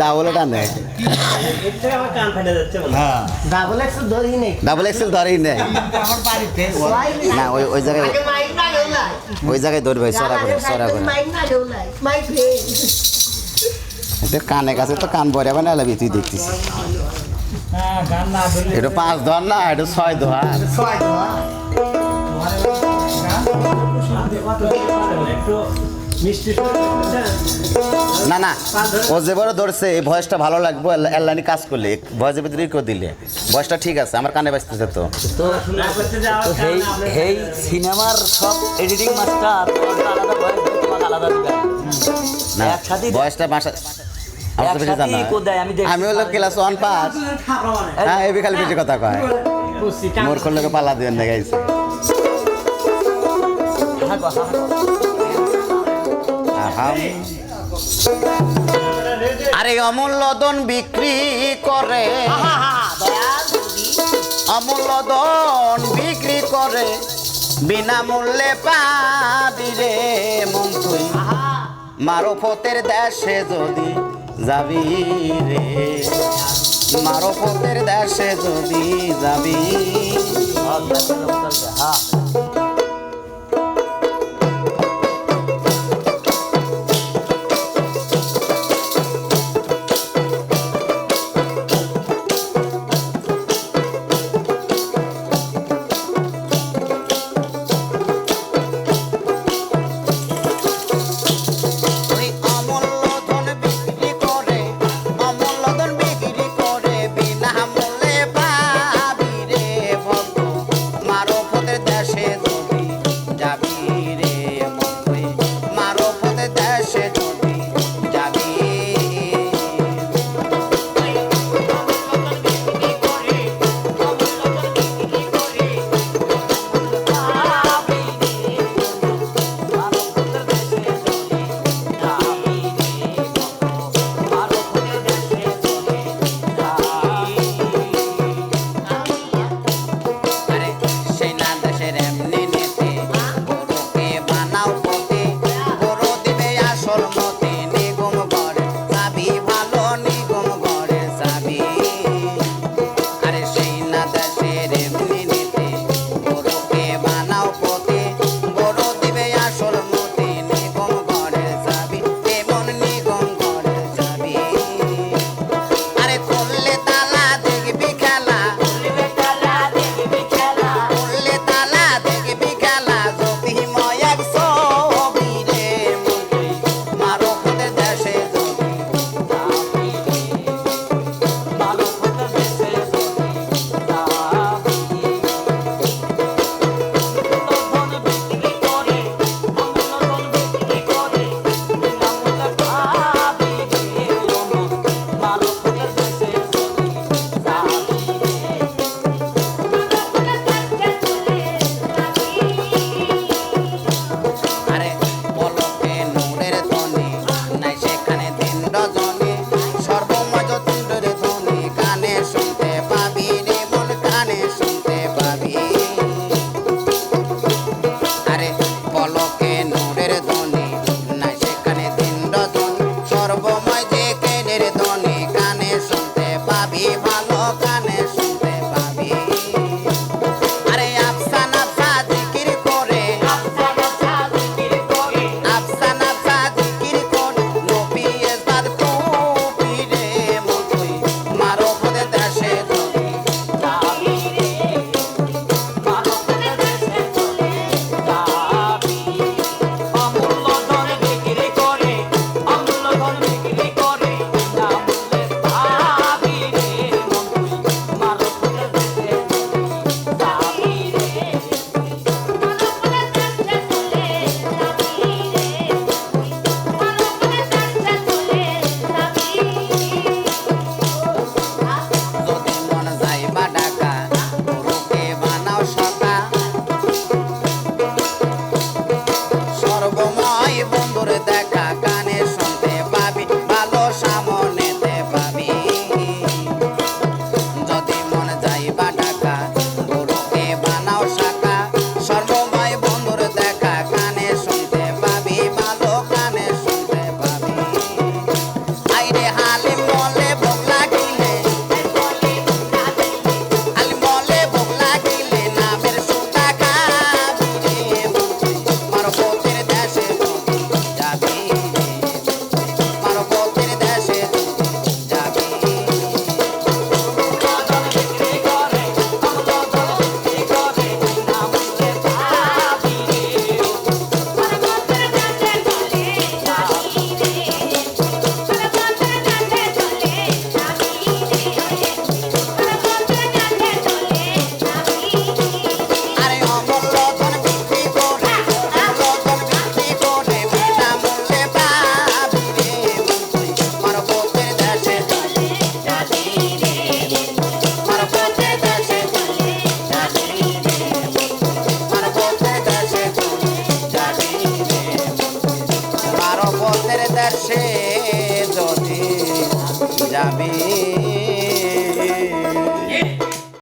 Double টানে double ধরি Excel ধরেই না ওই ওই জায়গায় না ওই জায়গায় ধরবে সরা করে সরা করে না কানে কাছে তো কান ভরে লাগবি তুই দেখতেছিস এটা পাঁচ ধর না এটা ছয় ধর ছয় ধোয়া না না ও যে বড় ধরছে এই ভয়েসটা ভালো লাগবে এল্লানি কাজ করলে ভয়েসের ভিতরে করে দিলে। ভয়েসটা ঠিক আছে আমার কানে বাজতেছে তো। সেই সেই সিনেমার সব এডিটিং মাস্টার আলাদা ভয়েস তোমাকে আলাদা দিবে। না ভয়েসটা আমি হলো ক্লাস ওয়ান পাস। হ্যাঁ এবি খালি বেশি কথা কয়। মোর করলে পালা দিয়ে গাইছে। আরে অমূল্য দন বিক্রি করে। অমূল্য দন বিক্রি করে। বিনামূল্যে পাবি রে মন তুই। মারফতের দেশে যদি যাবি রে। মারফতের দেশে যদি যাবি। হ্যাঁ। দেশে যদি যাবি